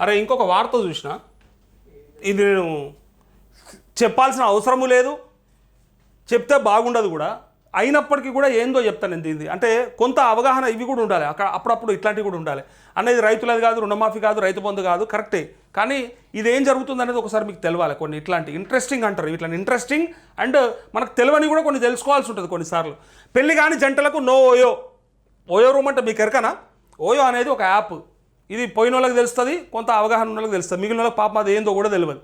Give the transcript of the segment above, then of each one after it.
అరే ఇంకొక వార్త చూసిన? ఇది నేను చెప్పాల్సిన అవసరము లేదు. చెప్తే బాగుండదు కూడా. అయినప్పటికీ కూడా ఏందో చెప్తాను నేను దీన్ని. అంటే కొంత అవగాహన ఇవి కూడా ఉండాలి. అక్కడ అప్పుడప్పుడు ఇట్లాంటివి కూడా ఉండాలి. అనేది రైతులది కాదు రుణమాఫీ కాదు రైతు బంధు కాదు కరెక్టే. కానీ ఇది ఏం జరుగుతుంది అనేది ఒకసారి మీకు తెలియాలి కొన్ని ఇట్లాంటి ఇంట్రెస్టింగ్ అంటారు. ఇట్లా ఇంట్రెస్టింగ్ అండ్ మనకు తెలియని కూడా కొన్ని తెలుసుకోవాల్సి ఉంటుంది కొన్నిసార్లు. పెళ్ళి కాని జంటలకు నో ఓయో. ఓయో రూమ్ అంటే మీకు ఎరకనా? ఓయో అనేది ఒక యాప్. ఇది పోయిన వాళ్ళకి తెలుస్తుంది కొంత అవగాహన ఉన్న వాళ్ళకి తెలుస్తుంది. మిగిలిన వాళ్ళకి పాపం అది ఏందో కూడా తెలియదు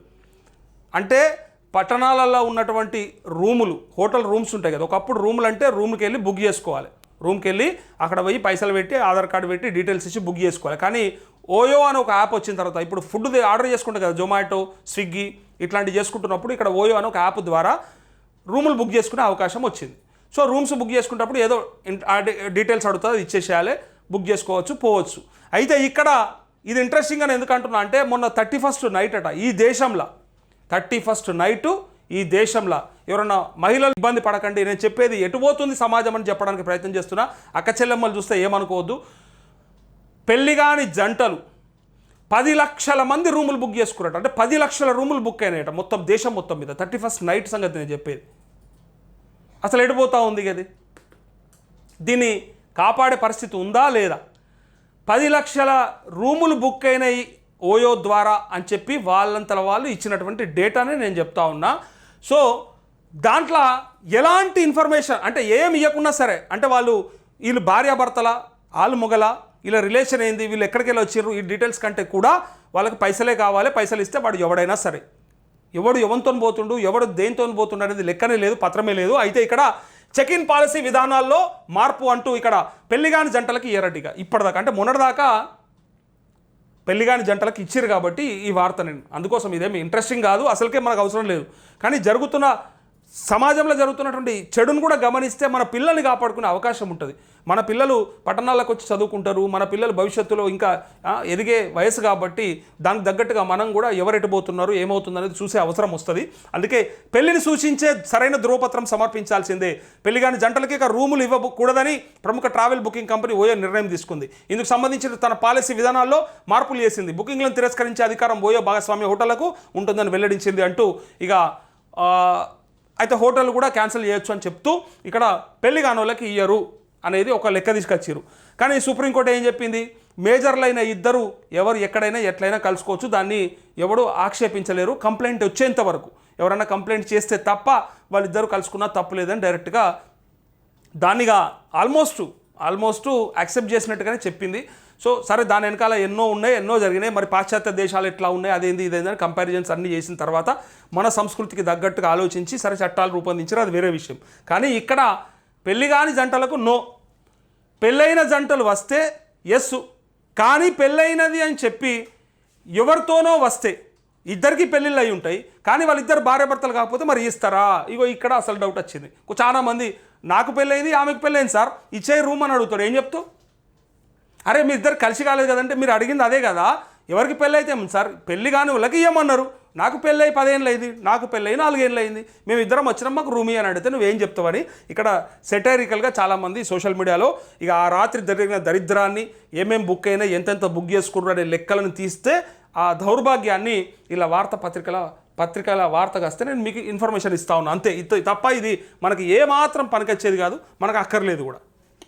అంటే పట్టణాలలో ఉన్నటువంటి రూములు హోటల్ రూమ్స్ ఉంటాయి కదా ఒకప్పుడు రూములు అంటే రూమ్కి వెళ్ళి బుక్ చేసుకోవాలి. రూమ్కి వెళ్ళి అక్కడ పోయి పైసలు పెట్టి ఆధార్ కార్డు పెట్టి డీటెయిల్స్ ఇచ్చి బుక్ చేసుకోవాలి. కానీ ఓయో అని ఒక యాప్ వచ్చిన తర్వాత ఇప్పుడు ఫుడ్ ఆర్డర్ చేసుకుంటాం కదా జొమాటో స్విగ్గీ ఇట్లాంటివి చేసుకుంటున్నప్పుడు ఇక్కడ ఓయో అని ఒక యాప్ ద్వారా రూములు బుక్ చేసుకునే అవకాశం వచ్చింది. సో రూమ్స్ బుక్ చేసుకున్నప్పుడు ఏదో డీటెయిల్స్ అడుగుతుంది అది ఇచ్చేసేయాలి. బుక్ చేసుకోవచ్చు పోవచ్చు. అయితే ఇక్కడ ఇది ఇంట్రెస్టింగ్ అని ఎందుకు అంటున్నా అంటే మొన్న థర్టీ ఫస్ట్ నైట్ అట ఈ దేశంలో. థర్టీ ఫస్ట్ నైటు ఈ దేశంలో. ఎవరన్నా మహిళలు ఇబ్బంది పడకండి నేను చెప్పేది ఎటు పోతుంది సమాజం అని చెప్పడానికి ప్రయత్నం చేస్తున్నా. అక్క చెల్లెమ్మలు చూస్తే ఏమనుకోవద్దు. పెళ్ళిగాని జంటలు పది లక్షల మంది రూములు బుక్ చేసుకున్నట్టు అంటే పది లక్షల రూములు బుక్ అయినాయట మొత్తం దేశం మొత్తం మీద. థర్టీ ఫస్ట్ నైట్ సంగతి నేను చెప్పేది. అసలు ఎడిపోతా ఉంది గది? దీన్ని కాపాడే పరిస్థితి ఉందా లేదా? పది లక్షల రూములు బుక్ అయినాయి ఓయో ద్వారా అని చెప్పి వాళ్ళంతల వాళ్ళు ఇచ్చినటువంటి డేటానే నేను చెప్తా ఉన్నా. సో దాంట్లో ఎలాంటి ఇన్ఫర్మేషన్ అంటే ఏం ఇవ్వకున్నా సరే అంటే వాళ్ళు వీళ్ళు భార్యాభర్తల వాళ్ళు మొగల వీళ్ళ రిలేషన్ ఏంది వీళ్ళు ఎక్కడికి వెళ్ళి వచ్చారు ఈ డీటెయిల్స్ కంటే కూడా వాళ్ళకి పైసలే కావాలి పైసలు ఇస్తే వాడు ఎవడైనా సరే. ఎవడు ఎవరితో పోతుండు ఎవడు దేనితో పోతుండు అనేది లెక్కనే లేదు పత్రమే లేదు. అయితే ఇక్కడ చెక్ ఇన్ పాలసీ విధానాల్లో మార్పు అంటూ ఇక్కడ పెళ్ళిగాని జంటలకి ఇయరటిగా ఇప్పటిదాకా అంటే మొన్నటిదాకా పెళ్ళిగాని జంటలకు ఇచ్చారు కాబట్టి ఈ వార్త నేను అందుకోసం ఇదేమి ఇంట్రెస్టింగ్ కాదు అసలుకే మనకు అవసరం లేదు. కానీ జరుగుతున్న సమాజంలో జరుగుతున్నటువంటి చెడును కూడా గమనిస్తే మన పిల్లల్ని కాపాడుకునే అవకాశం ఉంటుంది. మన పిల్లలు పట్టణాలకు వచ్చి చదువుకుంటారు మన పిల్లలు భవిష్యత్తులో ఇంకా ఎదిగే వయసు కాబట్టి దానికి తగ్గట్టుగా మనం కూడా ఎవరెట్టుపోతున్నారు ఏమవుతుంది అనేది చూసే అవసరం వస్తుంది. అందుకే పెళ్ళిని సూచించే సరైన ధృవపత్రం సమర్పించాల్సిందే. పెళ్ళి కాని జంటలకి ఇక రూములు ఇవ్వకూడదని ప్రముఖ ట్రావెల్ బుకింగ్ కంపెనీ ఓయో నిర్ణయం తీసుకుంది. ఇందుకు సంబంధించిన తన పాలసీ విధానాల్లో మార్పులు చేసింది. బుకింగ్లను తిరస్కరించే అధికారం ఓయో భాగస్వామ్య హోటళ్ళకు ఉంటుందని వెల్లడించింది అంటూ ఇక అయితే హోటల్ కూడా క్యాన్సిల్ చేయొచ్చు అని చెప్తూ ఇక్కడ పెళ్ళి కానోళ్ళకి ఇయ్యరు అనేది ఒక లెక్క తీసుకొచ్చారు కానీ సుప్రీంకోర్టు ఏం చెప్పింది? మేజర్లైన ఇద్దరు ఎవరు ఎక్కడైనా ఎట్లయినా కలుసుకోవచ్చు. దాన్ని ఎవడు ఆక్షేపించలేరు. కంప్లైంట్ వచ్చేంత వరకు. ఎవరైనా కంప్లైంట్ చేస్తే తప్ప వాళ్ళిద్దరూ కలుసుకున్నా తప్పు లేదని డైరెక్ట్గా దానిగా ఆల్మోస్ట్ ఆల్మోస్ట్ యాక్సెప్ట్ చేసినట్టుగానే చెప్పింది. సో సరే దాని వెనకాల ఎన్నో ఉన్నాయి ఎన్నో జరిగినాయి. మరి పాశ్చాత్య దేశాలు ఎట్లా ఉన్నాయి అదేంది ఇదేందని కంపారిజన్స్ అన్ని చేసిన తర్వాత మన సంస్కృతికి తగ్గట్టుగా ఆలోచించి సరే చట్టాలు రూపొందించారు అది వేరే విషయం. కానీ ఇక్కడ పెళ్ళి కాని జంటలకు నో. పెళ్ళైన జంటలు వస్తే ఎస్ కానీ పెళ్ళైనది అని చెప్పి ఎవరితోనో వస్తే ఇద్దరికి పెళ్ళిళ్ళు అయి ఉంటాయి. కానీ వాళ్ళిద్దరు భార్యాభర్తలు కాకపోతే మరి ఇస్తారా? ఇగో ఇక్కడ అసలు డౌట్ వచ్చింది. చాలా మంది నాకు పెళ్ళైంది ఆమెకు పెళ్ళైంది సార్. ఇచ్చే రూమ్ అని అడుగుతాడు. ఏం చెప్తావు అరే మీ ఇద్దరు కలిసి కాలేదు కదంటే మీరు అడిగింది అదే కదా. ఎవరికి పెళ్ళైతే సార్ పెళ్ళి కాని వాళ్ళకి ఇవ్వమన్నారు నాకు పెళ్ళై అయి పదేళ్ళు అయింది నాకు పెళ్ళై అయి నాలుగేళ్ళు అయింది. మేము ఇద్దరం వచ్చినాం మాకు రూమీ అని అడిగితే నువ్వేం చెప్తావని ఇక్కడ సెటైరికల్గా చాలామంది సోషల్ మీడియాలో ఇక ఆ రాత్రి జరిగిన దరిద్రాన్ని ఏమేం బుక్ అయినా ఎంతెంత బుక్ చేసుకున్నారు అనే లెక్కలను తీస్తే ఆ దౌర్భాగ్యాన్ని ఇలా వార్తాపత్రికల పత్రికల వార్తగా వస్తే నేను మీకు ఇన్ఫర్మేషన్ ఇస్తా ఉన్నాను అంతే. ఇది తప్ప ఇది మనకి ఏమాత్రం పనికొచ్చేది కాదు మనకు అక్కర్లేదు కూడా.